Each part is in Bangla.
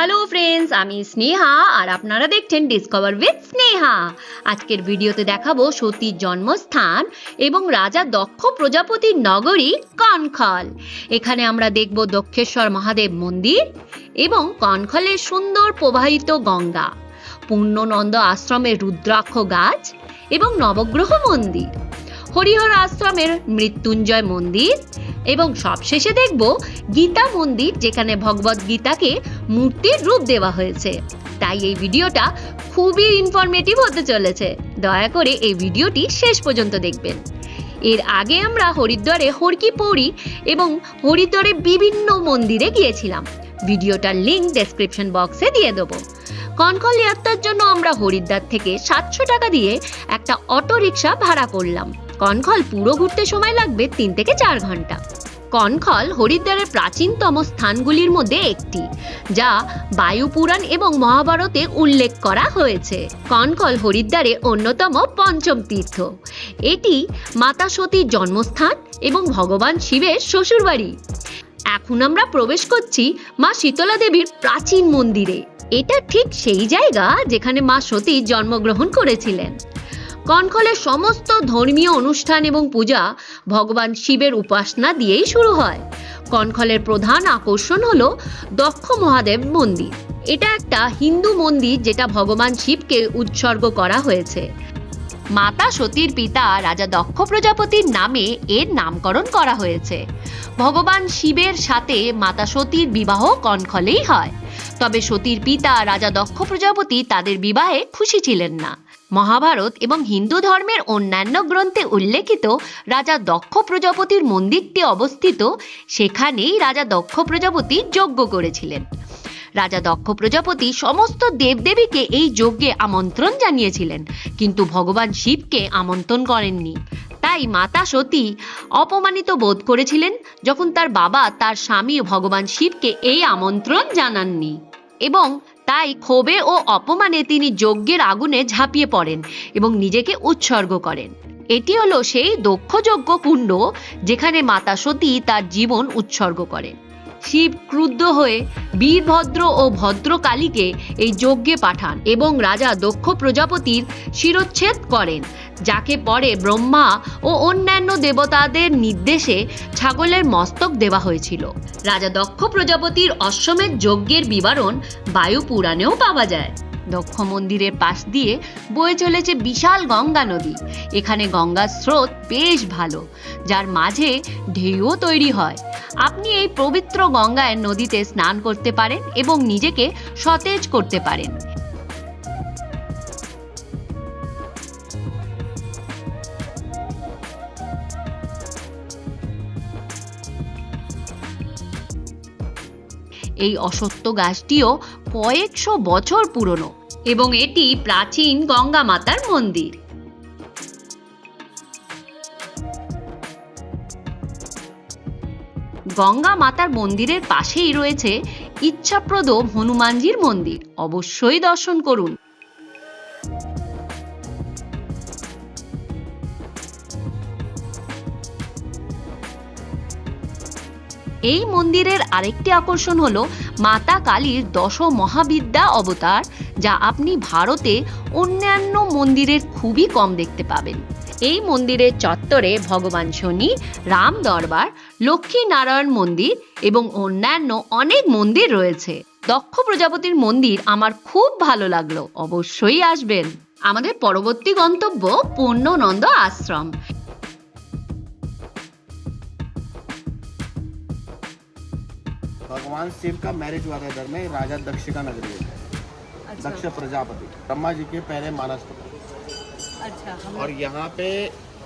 হ্যালো ফ্রেন্ডস আমি স্নেহা, আর আপনারা দেখছেন ডিসকভার উইথ স্নেহা। আজকের ভিডিওতে দেখাবো সতীর জন্মস্থান এবং রাজা দক্ষ প্রজাপতির নগরী কনখল। এখানে আমরা দেখব দক্ষেশ্বর মহাদেব মন্দির এবং কনখলের সুন্দর প্রবাহিত গঙ্গা, পূর্ণনন্দ আশ্রমের রুদ্রাক্ষ গাছ এবং নবগ্রহ মন্দির, হরিহর আশ্রমের মৃত্যুঞ্জয় মন্দির এবং সবশেষে দেখব গীতা মন্দির, যেখানে ভগবত গীতাকে মূর্তির রূপ দেওয়া হয়েছে। তাই এই ভিডিওটা খুবই ইনফরমেটিভ হতে চলেছে। দয়া করে এই ভিডিওটি শেষ পর্যন্ত দেখবেন। এর আগে আমরা হরিদ্বারে হরকি পৌরি এবং হরিদ্বারে বিভিন্ন মন্দিরে গিয়েছিলাম। ভিডিওটার লিঙ্ক ডেসক্রিপশন বক্সে দিয়ে দেবো। কনকল যাত্রার জন্য আমরা হরিদ্বার থেকে সাতশো টাকা দিয়ে একটা অটো রিক্সা ভাড়া করলাম। কনখল পুরো ঘুরতে সময় লাগবে তিন থেকে চার ঘণ্টা। কনখল হরিদ্বারের প্রাচীনতম স্থানগুলির মধ্যে একটি, যা বায়ুপুরাণ এবং মহাভারতে উল্লেখ করা হয়েছে। কনখল হরিদ্বারের অন্যতম পঞ্চম তীর্থ। এটি মাতা সতীর জন্মস্থান এবং ভগবান শিবের শ্বশুরবাড়ি। এখন আমরা প্রবেশ করছি মা শীতলা দেবীর প্রাচীন মন্দিরে। এটা ঠিক সেই জায়গা যেখানে মা সতী জন্মগ্রহণ করেছিলেন। কনখলের সমস্ত ধর্মীয় অনুষ্ঠান এবং পূজা ভগবান শিবের উপাসনা দিয়েই শুরু হয়। কনখলের প্রধান আকর্ষণ হলো দক্ষ মহাদেব মন্দির। এটা একটা হিন্দু মন্দির যেটা ভগবান শিবকে উৎসর্গ করা হয়েছে। মাতা সতীর পিতা রাজা দক্ষ প্রজাপতির নামে এর নামকরণ করা হয়েছে। ভগবান শিবের সাথে মাতা সতীর বিবাহ কনখলেই হয়। তবে সতীর পিতা রাজা দক্ষ প্রজাপতি তাদের বিবাহে খুশি ছিলেন না। মহাভারত এবং হিন্দু ধর্মের অন্যান্য গ্রন্থে উল্লেখিত রাজা দক্ষ প্রজাপতির মন্দিরটি অবস্থিত সেখানেই রাজা দক্ষ প্রজাপতি যজ্ঞ করেছিলেন। রাজা দক্ষ প্রজাপতি সমস্ত দেবদেবীকে এই যজ্ঞে আমন্ত্রণ জানিয়েছিলেন, কিন্তু ভগবান শিবকে আমন্ত্রণ করেননি। তাই মাতা সতী অপমানিত বোধ করেছিলেন যখন তার বাবা তার স্বামী ভগবান শিবকে এই আমন্ত্রণ জানাননি। এবং তাই ক্ষোভে ও অপমানে তিনি যজ্ঞের আগুনে ঝাঁপিয়ে পড়েন এবং নিজেকে উৎসর্গ করেন। এটি হলো সেই দক্ষযজ্ঞ কুণ্ড যেখানে মাতা সতী তার জীবন উৎসর্গ করেন শিব ক্রুদ্ধ হয়ে বীরভদ্র ও ভদ্রকালীকে এই যজ্ঞে পাঠান এবং রাজা দক্ষ প্রজাপতির শিরোচ্ছেদ করেন। যাকে পরে ব্রহ্মা ও অন্যান্য দেবতাদের নির্দেশে ছাগলের মস্তক দেওয়া হয়েছিল। রাজা দক্ষ প্রজাপতির অশ্বমেধ যজ্ঞের বিবরণ বায়ু পুরাণেও পাওয়া যায়। দক্ষ মন্দিরের পাশ দিয়ে বয়ে চলেছে বিশাল গঙ্গা নদী। এখানে গঙ্গার স্রোত বেশ ভালো, যার মাঝে ঢেউও তৈরি হয়। আপনি এই পবিত্র গঙ্গায় নদীতে স্নান করতে পারেন এবং নিজেকে সতেজ করতে পারেন। এই অসত্য গাছটিও কয়েকশো বছর পুরনো এবং এটি প্রাচীন গঙ্গা মাতার মন্দির। গঙ্গা মাতার মন্দিরের পাশেই রয়েছে ইচ্ছাপ্রদ হনুমানজির মন্দির। অবশ্যই দর্শন করুন। এই মন্দিরের আরেকটি আকর্ষণ হলো মাতা কালীর দশ মহাবিদ্যা অবতার, যা আপনি ভারতে অন্যান্য মন্দিরের খুবই কম দেখতে পাবেন। এই মন্দিরের চত্বরে ভগবান শনি, রাম দরবার, লক্ষ্মী নারায়ণ মন্দির এবং অন্যান্য অনেক মন্দির রয়েছে। দক্ষ প্রজাপতির মন্দির আমার খুব ভালো লাগল, অবশ্যই আসবেন। আমাদের পরবর্তী গন্তব্য পূর্ণনন্দ আশ্রম। भगवान शिव का मैरिज हुआ था इधर में राजा दक्ष का नगरी है अच्छा। दक्ष प्रजापति ब्रह्मा जी के पहले मानस पुत्र। अच्छा और यहाँ पे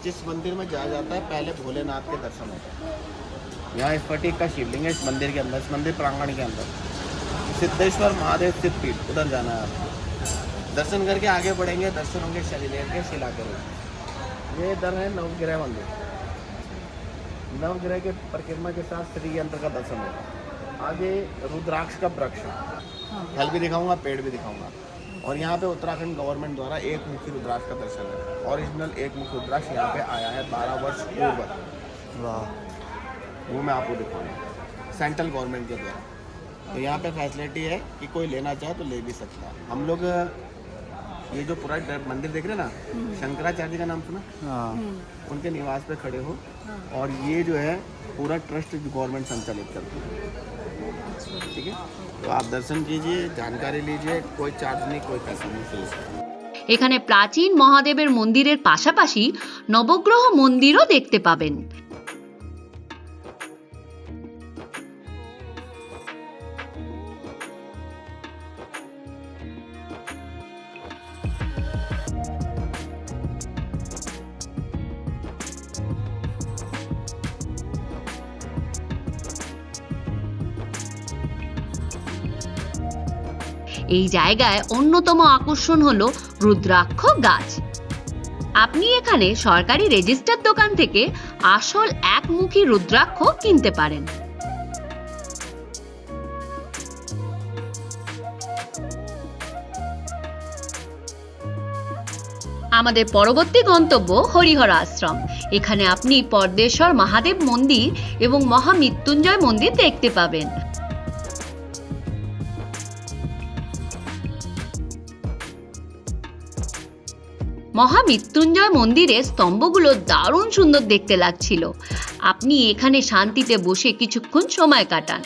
जिस मंदिर में जाया जाता है पहले भोलेनाथ के दर्शन होते हैं। यहाँ स्फटिक का शिवलिंग है इस मंदिर के अंदर इस मंदिर प्रांगण के अंदर। सिद्धेश्वर महादेव सिद्ध पीठ उधर जाना है आपको। दर्शन करके आगे बढ़ेंगे दर्शन होंगे शनिदेव के शिला के रूप ये इधर है नवग्रह मंदिर। नवग्रह के परिक्रमा के साथ श्री यंत्र का दर्शन होगा। आगे रुद्राक्ष का वृक्ष हाँ। फल भी दिखाऊँगा पेड़ भी दिखाऊँगा। और यहाँ पे उत्तराखंड गवर्नमेंट द्वारा एक मुखी रुद्राक्ष का दर्शन है। ओरिजिनल एक मुखी रुद्राक्ष यहाँ पे आया है बारह वर्ष पूर्व। वो मैं आपको दिखाऊँगा। सेंट्रल गवर्नमेंट के द्वारा। तो यहाँ पे फैसिलिटी है कि कोई लेना चाहे तो ले भी सकता है। हम लोग ये जो पूरा मंदिर देख रहे हैं ना? शंकराचार्य का नाम सुना? हम्म, उनके निवास पे खड़े हो। हाँ, और ये जो है पूरा ट्रस्ट गवर्नमेंट संचालित करती है। ठीक है तो आप दर्शन कीजिए जानकारी लीजिए कोई चार्ज नहीं कोई पैसा नहीं फीस এখানে প্রাচীন মহাদেবের মন্দিরের পাশাপাশি নবগ্রহ মন্দিরও দেখতে পাবেন এই জায়গায় অন্যতম আকর্ষণ হলো রুদ্রাক্ষ গাছ। আপনি এখানে সরকারি রেজিস্টার দোকান থেকে আসল একমুখী রুদ্রাক্ষ কিনতে পারেন। আমাদের পরবর্তী গন্তব্য হরিহর আশ্রম। এখানে আপনি পরদেশ্বর মহাদেব মন্দির এবং মহামৃত্যুঞ্জয় মন্দির দেখতে পাবেন। মহামৃত্যুঞ্জয় মন্দিরের স্তম্ভগুলো দারুণ সুন্দর দেখতে লাগছিল। আপনি এখানে শান্তিতে বসে কিছুক্ষণ সময় কাটান।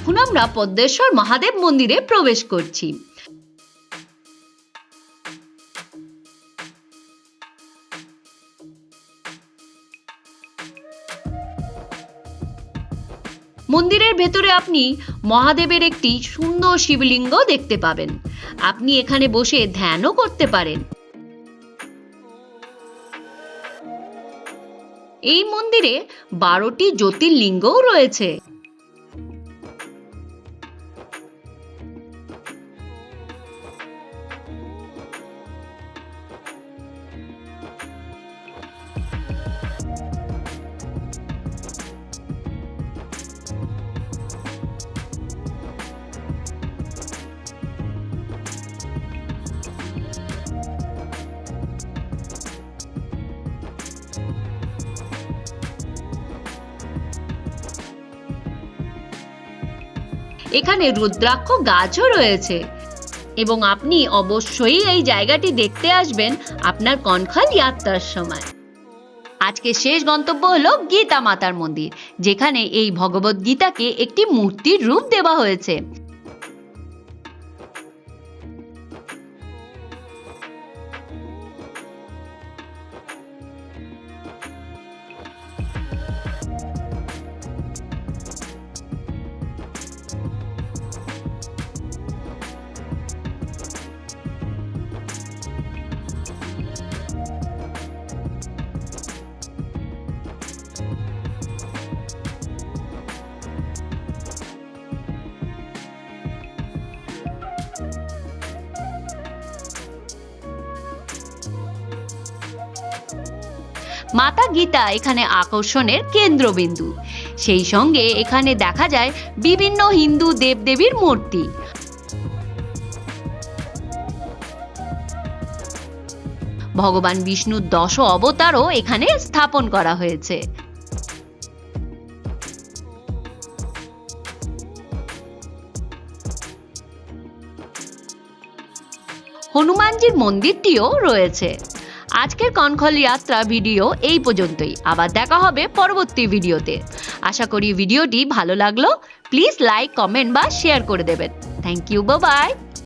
এখন আমরা পদ্মেশ্বর মহাদেব মন্দিরে প্রবেশ করছি। মন্দিরের ভেতরে আপনি মহাদেবের একটি সুন্দর শিবলিঙ্গ দেখতে পাবেন। আপনি এখানে বসে ধ্যানও করতে পারেন। এই মন্দিরে বারোটি জ্যোতির্লিঙ্গও রয়েছে। এখানে রুদ্রাক্ষ গাছও রয়েছে। এবং আপনি অবশ্যই এই জায়গাটি দেখতে আসবেন আপনার কনখাল যাত্রার সময়। আজকে শেষ গন্তব্য হলো গীতা মাতার মন্দির, যেখানে এই ভগবত গীতাকে একটি মূর্তির রূপ দেওয়া হয়েছে। মাতা গীতা এখানে আকর্ষণের কেন্দ্রবিন্দু। সেই সঙ্গে এখানে দেখা যায় বিভিন্ন হিন্দু দেবদেবীর মূর্তি। ভগবান বিষ্ণুর দশ অবতারও এখানে স্থাপন করা হয়েছে। হনুমানজির মন্দিরটিও রয়েছে। আজকের কনখল যাত্রা ভিডিও এই পর্যন্তই। আবার দেখা হবে পরবর্তী ভিডিওতে। আশা করি ভিডিওটি ভালো লাগল। প্লিজ লাইক, কমেন্ট বা শেয়ার করে দেবেন। Thank you by